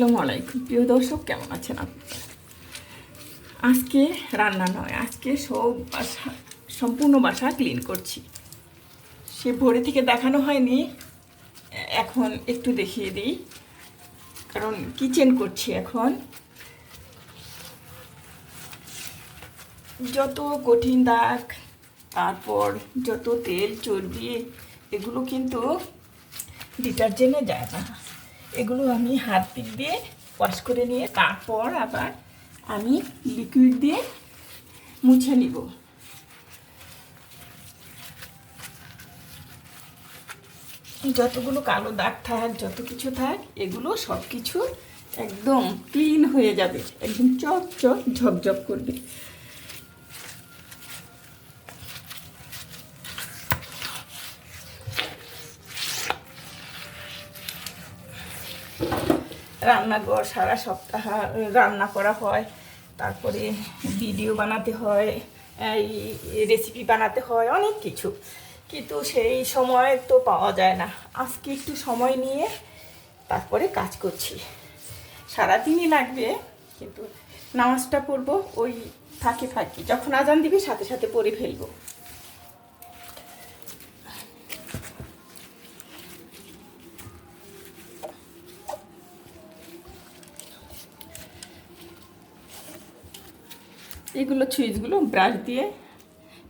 আসসালামু আলাইকুম। প্রিয় দর্শক, কেমন আছেন আপনারা? আজকে রান্না নয়, আজকে সব বাসা, সম্পূর্ণ বাসা ক্লিন করছি। সে ভোরে থেকে দেখানো হয়নি, এখন একটু দেখিয়ে দিই। কারণ কিচেন করছি এখন। যত কঠিন দাগ, তারপর যত তেল, চর্বি, এগুলো কিন্তু ডিটারজেন্টে যায় না। এগুলো আমি হাত দিক দিয়ে ওয়াশ করে নিয়ে তারপর আবার আমি লিকুইড দিয়ে মুছে নিব। যতগুলো কালো দাগ থাক, যত কিছু থাক, এগুলো সব কিছু একদম ক্লিন হয়ে যাবে। একদম চক চক ঝকঝক করবে। রান্নাঘর সারা সপ্তাহ রান্না করা হয়, তারপরে ভিডিও বানাতে হয়, এই রেসিপি বানাতে হয়, অনেক কিছু। কিন্তু সেই সময় তো পাওয়া যায় না। আজকে একটু সময় নিয়ে তারপরে কাজ করছি। সারাদিনই লাগবে, কিন্তু নামাজটা পড়ব, ওই ফাঁকে ফাঁকি। যখন আজান দিবি, সাথে সাথে পড়ে ফেলব। এগুলো সুইচগুলো ব্রাশ দিয়ে,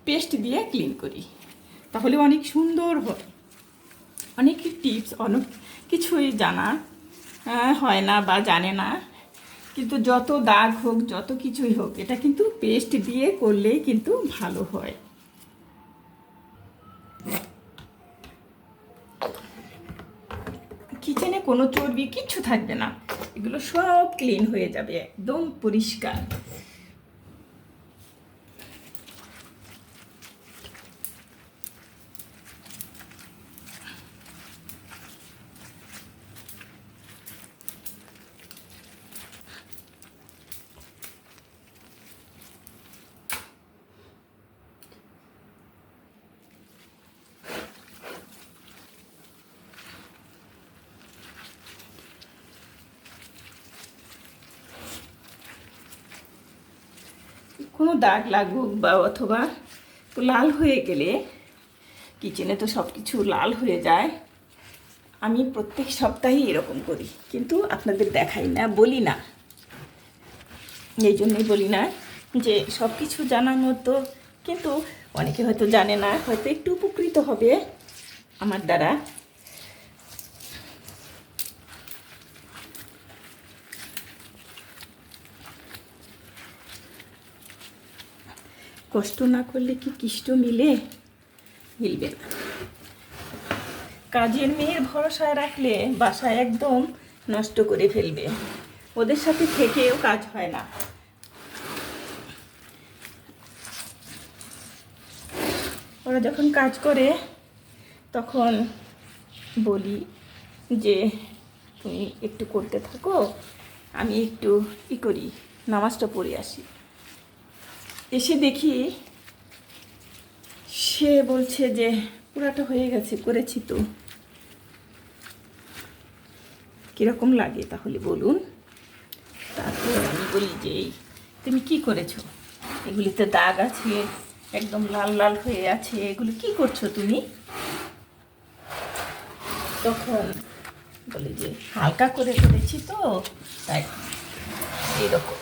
পেস্ট দিয়ে ক্লিন করি। তাহলে অনেক সুন্দর হয়। অনেক টিপস, অনেক কিছুই জানা হয় না বা জানে না। কিন্তু যত দাগ হোক, যত কিছুই হোক, এটা কিন্তু পেস্ট দিয়ে করলেই কিন্তু ভালো হয়। কিচেনে কোনো চর্বি কিচ্ছু থাকবে না। এগুলো সব ক্লিন হয়ে যাবে, একদম পরিষ্কার। কোনো দাগ লাগুক বা অথবা লাল হয়ে গেলে কিচেনে তো সব কিছু লাল হয়ে যায়। আমি প্রত্যেক সপ্তাহেই এরকম করি, কিন্তু আপনাদের দেখাই না, বলি না। এই জন্যই বলি না যে সব কিছু জানার মতো, কিন্তু অনেকে হয়তো জানে না, হয়তো একটু উপকৃত হবে আমার দ্বারা। কষ্ট না করলে কি কিষ্ট মিলে? মিলবে না। কাজের মেয়ের ভরসায় রাখলে বাসা একদম নষ্ট করে ফেলবে। ওদের সাথে থেকেও কাজ হয় না। ওরা যখন কাজ করে, তখন বলি যে, তুমি একটু করতে থাকো, আমি একটু ই করি, নামাজটা পড়ে আসি। এসে দেখি সে বলছে যে পুরাটা হয়ে গেছে, করেছি তো। কীরকম লাগে তাহলে বলুন? তারপর আমি বলি যে তুমি কি করেছ? এগুলিতে দাগ আছে, একদম লাল লাল হয়ে আছে, এগুলো কি করছ তুমি? তখন বলি যে, হালকা করে করেছি তো, তাই এরকম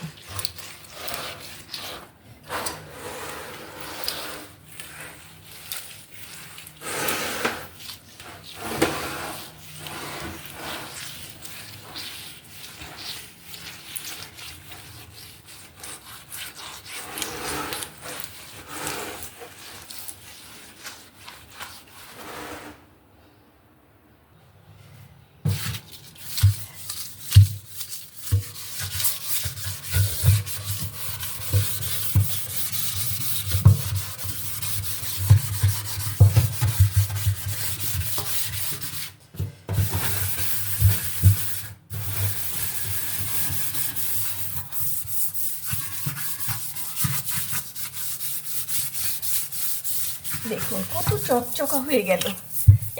দেখুন, কত চকচকা হয়ে গেল।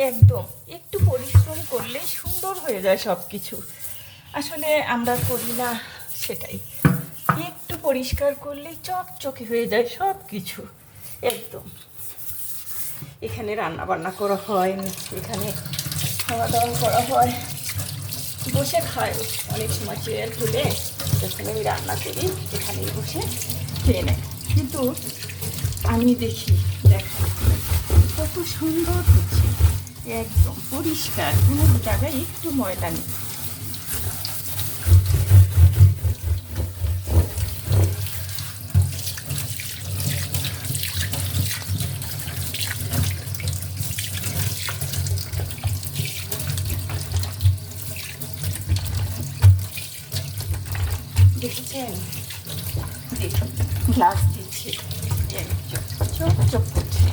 একদম, একটু পরিশ্রম করলে সুন্দর হয়ে যায় সব কিছু আসলে আমরা করি না সেটাই। একটু পরিষ্কার করলেই চকচকে হয়ে যায় সব কিছু একদম। এখানে রান্না বান্না করা হয়, এখানে খাওয়া দাওয়া করা হয়। বসে খায়। অনেক সময় চেয়ার তুলে যখন আমি রান্না করি, এখানেই বসে খেয়ে নেয়। কিন্তু আমি দেখি, দেখা। সুন্দর হচ্ছে। একদম পরিষ্কার কোনো জায়গায় একটু ময়লা নেই দেখেছেন দেখুন গ্লাস দিচ্ছে একদম চোখ চোখ করছে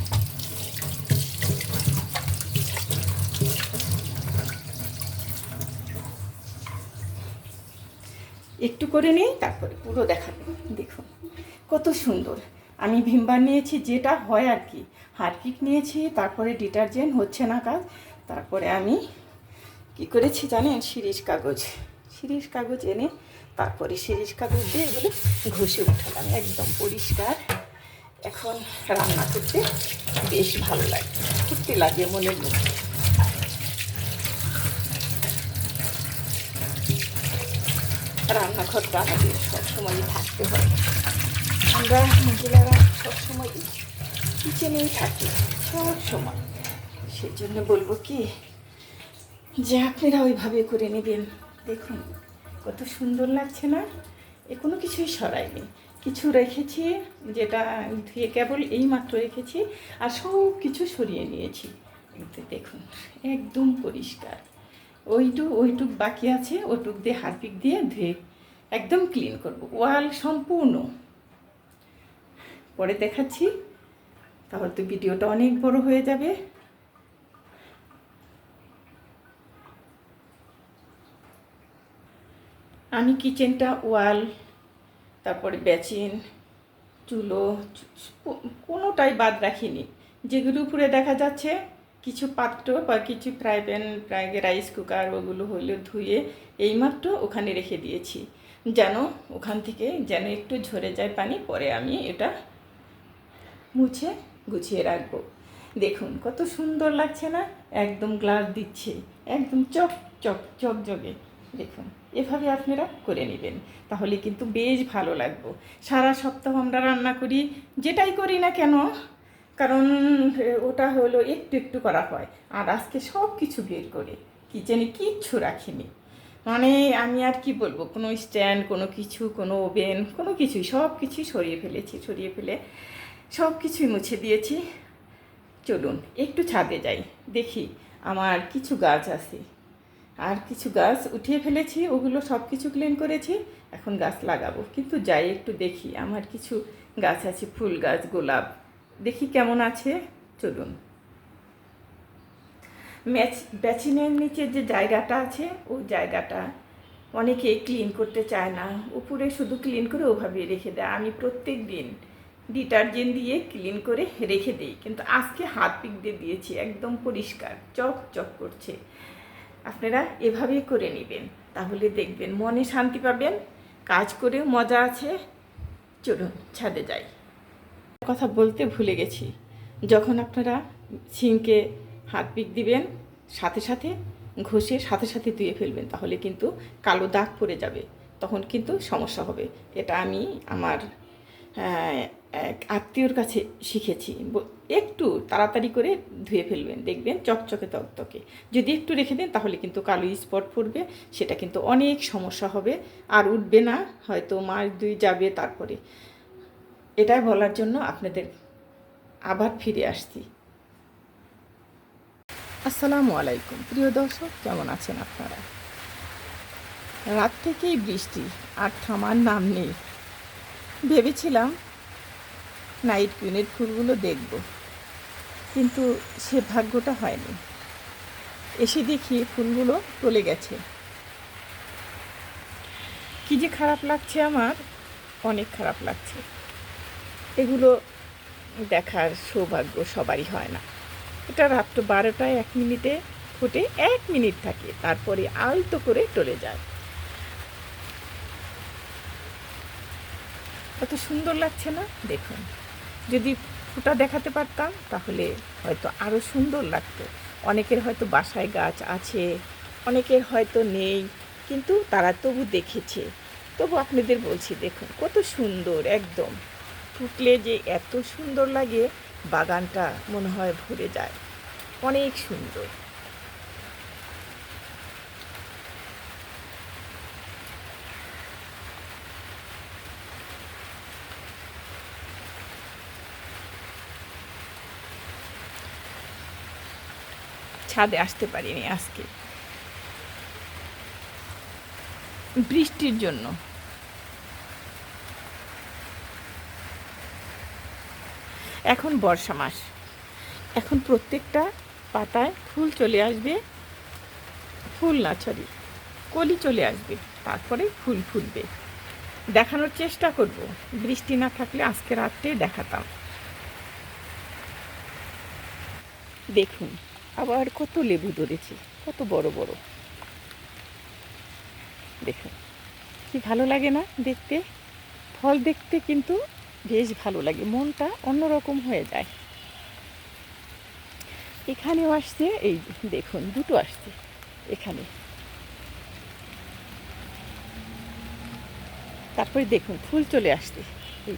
একটু করে নিই তারপরে পুরো দেখাবো। দেখুন, কত সুন্দর। আমি ভিমবার নিয়েছি, যেটা হয় আর কি। হারপিক নিয়েছি, তারপরে ডিটারজেন্ট, হচ্ছে না কাজ। তারপরে আমি কি করেছি জানেন? শিরিষ কাগজ। শিরিষ কাগজ এনে তারপরে শিরিষ কাগজ দিয়ে এগুলো ঘষে উঠালাম, একদম পরিষ্কার। এখন রান্না করতে বেশ ভালো লাগে। ফুর্তি লাগে মনের মধ্যে। রান্নাঘরটা আমাদের সবসময়ই থাকতে হয়। আমরা মহিলারা সবসময় কিচেনেই থাকি সব সময় সেই জন্য বলব কি, যে আপনারা ওইভাবে করে নেবেন। দেখুন, কত সুন্দর লাগছে না? এ কোনো কিছুই সরাইনি। কিছু রেখেছি যেটা ধুয়ে কেবল এই মাত্র রেখেছি, আর সব কিছু সরিয়ে নিয়েছি। দেখুন, একদম পরিষ্কার। ওইটুক ওইটুক বাকি আছে ওটুক দিয়ে হারপিক দিয়ে ধুয়ে একদম ক্লিন করব। ওয়াল সম্পূর্ণ। পরে দেখাচ্ছি। তাহলে তো ভিডিওটা অনেক বড় হয়ে যাবে। আমি কিচেনটা ওয়াল, তারপরে বেচিন, চুলো কোনোটাই বাদ রাখিনি। যেগুলো উপরে দেখা যাচ্ছে কিছু পাত্র বা কিছু fry pan fry rice cooker ওগুলো হইলে ধুয়ে এইমাত্র ওখানে রেখে দিয়েছি। যেন ওখান থেকে যেন একটু ঝরে যায় পানি, পরে আমি এটা মুছে গুছিয়ে রাখব। দেখুন, কত সুন্দর লাগছে না? একদম গ্লাস দিচ্ছে, একদম চক চক চক জগে। দেখুন, এভাবে আপনারা করে নেবেন, তাহলে কিন্তু বেশ ভালো লাগবো। সারা সপ্তাহ আমরা রান্না করি, যেটাই করি না কেন কারণ ওটা হলো একটু একটু করা হয়। আর আজকে সব কিছু বের করে কিচেনে কিচ্ছু রাখিনি। মানে আমি আর কি বলব, কোনো স্ট্যান্ড, কোনো কিছু, কোনো ওভেন, কোনো কিছুই সব কিছুই সরিয়ে ফেলেছি, সরিয়ে ফেলে সব কিছুই মুছে দিয়েছি। চলুন, একটু ছাদে যাই, দেখি আমার কিছু গাছ আছে। আর কিছু গাছ উঠিয়ে ফেলেছি, ওগুলো সব কিছু ক্লিন করেছি, এখন গাছ লাগাবো। কিন্তু যাই, একটু দেখি, আমার কিছু গাছ আছে, ফুল গাছ, গোলাপ। দেখি কেমন আছে, চলুন। ম্যাচ ব্যাচিনের নিচে যে জায়গাটা আছে, ওই জায়গাটা। অনেকে ক্লিন করতে চায় না, উপরে শুধু ক্লিন করে ওভাবে রেখে দেয়। আমি প্রত্যেক দিন ডিটারজেন্ট দিয়ে ক্লিন করে রেখে দিই, কিন্তু আজকে হাত পিক দিয়ে দিয়েছি, একদম পরিষ্কার, চক চক করছে। আপনারা এভাবেই করে নেবেন, তাহলে দেখবেন মনে শান্তি পাবেন, কাজ করেও মজা আছে। চলুন, ছাদে যাই। কথা বলতে ভুলে গেছি। যখন আপনারা সিঙ্কে হাত পিক দিবেন, সাথে সাথে ঘষে সাথে সাথে ধুয়ে ফেলবেন, তাহলে কিন্তু কালো দাগ পড়ে যাবে। তখন কিন্তু সমস্যা হবে। এটা আমি আমার এক আত্মীয়র কাছে শিখেছি। একটু তাড়াতাড়ি করে ধুয়ে ফেলবেন। দেখবেন চকচকে তকতকে। যদি একটু রেখে দেন, তাহলে কিন্তু কালো স্পট পড়বে, সেটা কিন্তু অনেক সমস্যা হবে। আর উঠবে না, হয়তো মাস দুই যাবে তারপরে। এটাই বলার জন্য আপনাদের আবার ফিরে আসছি। আসসালামু আলাইকুম। প্রিয় দর্শক, কেমন আছেন আপনারা? রাত থেকেই বৃষ্টি আর থামার নাম নেই। ভেবেছিলাম নাইট কুইনের ফুলগুলো দেখব, কিন্তু সে ভাগ্যটা হয়নি। এসে দেখি ফুলগুলো টলে গেছে। কী যে খারাপ লাগছে আমার, অনেক খারাপ লাগছে। এগুলো দেখার সৌভাগ্য সবারই হয় না। এটা রাত্র বারোটায় এক মিনিটে ফুটে এক মিনিট থাকে, তারপরে আলতো করে টলে যায়। এত সুন্দর লাগছে না? দেখুন, যদি ফুটা দেখাতে পারতাম, তাহলে হয়তো আরও সুন্দর লাগতো। অনেকের হয়তো বাসায় গাছ আছে, অনেকের হয়তো নেই, কিন্তু তারা তবু দেখেছে। তবু আপনাদের বলছি, দেখুন, কত সুন্দর, একদম। ফুটলে যে এত সুন্দর লাগে, বাগানটা মনে হয় ভরে যায়। অনেক সুন্দর। ছাদে আসতে পারিনি আজকে। বৃষ্টির জন্য। এখন বর্ষা মাস। এখন প্রত্যেকটা পাতায় ফুল চলে আসবে। ফুল না সরি কলি চলে আসবে। তারপরে ফুল ফুটবে দেখানোর চেষ্টা করব। বৃষ্টি না থাকলে আজকে রাত্রে দেখাতাম। দেখুন, আবার কত লেবু ধরেছে, কত বড় বড়। দেখুন, কি ভালো লাগে না দেখতে? ফল দেখতে কিন্তু বেশ ভালো লাগে, মনটা অন্যরকম হয়ে যায়। এখানেও আসছে, এই দেখুন, দুটো আসছে এখানে। তারপরে দেখুন, ফুল চলে আসছে। এই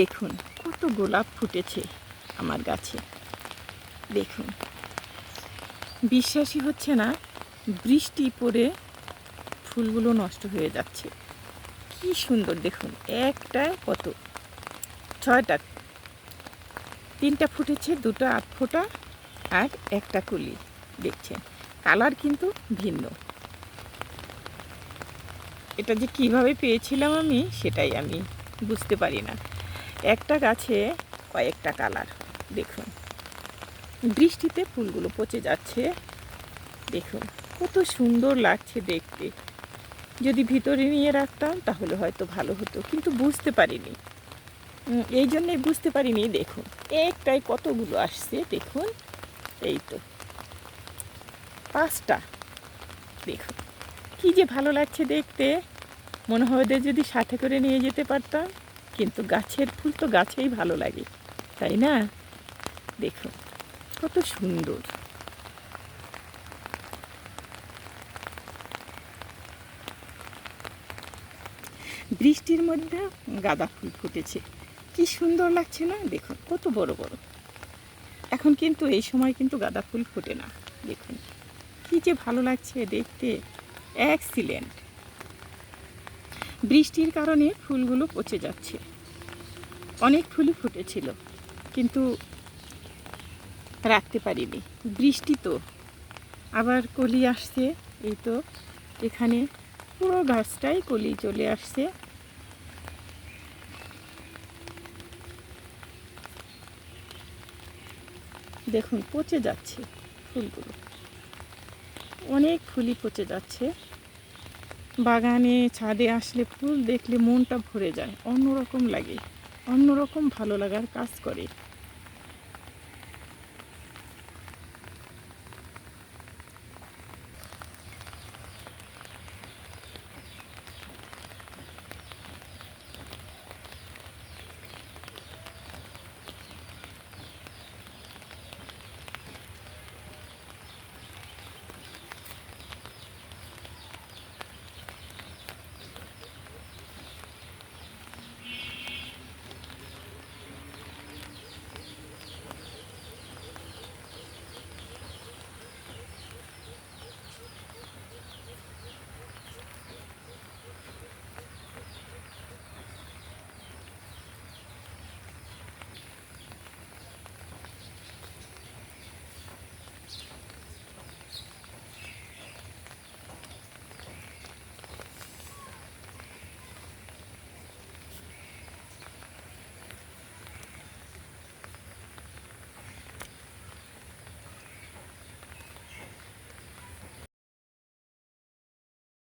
দেখুন কত গোলাপ ফুটেছে আমার গাছে। দেখুন। বিশ্বাসই হচ্ছে না, বৃষ্টি পড়ে ফুলগুলো নষ্ট হয়ে যাচ্ছে। কি সুন্দর দেখুন একটায় কত? ছয়টা। তিনটা ফুটেছে, দুটো আট ফোটা আর একটা কুলি, দেখছেন। কালার কিন্তু ভিন্ন। এটা যে কীভাবে পেয়েছিলাম আমি, সেটাই আমি বুঝতে পারি না। একটা গাছে কয়েকটা কালার, দেখুন। বৃষ্টিতে ফুলগুলো পচে যাচ্ছে, দেখুন, কত সুন্দর লাগছে দেখতে। যদি ভিতরে নিয়ে রাখতাম তাহলে হয়তো ভালো হতো, কিন্তু বুঝতে পারিনি। এই জন্যে বুঝতে পারিনি, দেখুন একটাই কতগুলো আসছে, দেখুন, এই তো। পাঁচটা, দেখুন, কি যে ভালো লাগছে দেখতে। মনে হয় যদি সাথে করে নিয়ে যেতে পারতাম। কিন্তু গাছের ফুল তো গাছেই ভালো লাগে, তাই না? দেখুন, কত সুন্দর। বৃষ্টির মধ্যে গাঁদা ফুল ফুটেছে। কি সুন্দর লাগছে না? দেখুন, কত বড় বড়। এখন কিন্তু এই সময় কিন্তু গাঁদা ফুল ফোটে না। দেখুন, কি যে ভালো লাগছে দেখতে। এক্সিলেন্ট বৃষ্টির কারণে ফুলগুলো পচে যাচ্ছে। অনেক ফুলই ফুটেছিল, কিন্তু রাখতে পারিনি। বৃষ্টি তো। আবার কলি আসছে, এই তো এখানে পুরো গাছটাই কলি চলে আসছে। দেখুন, পচে যাচ্ছে ফুলগুলো। অনেক ফুলই পচে যাচ্ছে। বাগানে ছাদে আসলে ফুল দেখলে মনটা ভরে যায়, অন্যরকম লাগে, অন্যরকম ভালো লাগার কাজ করে।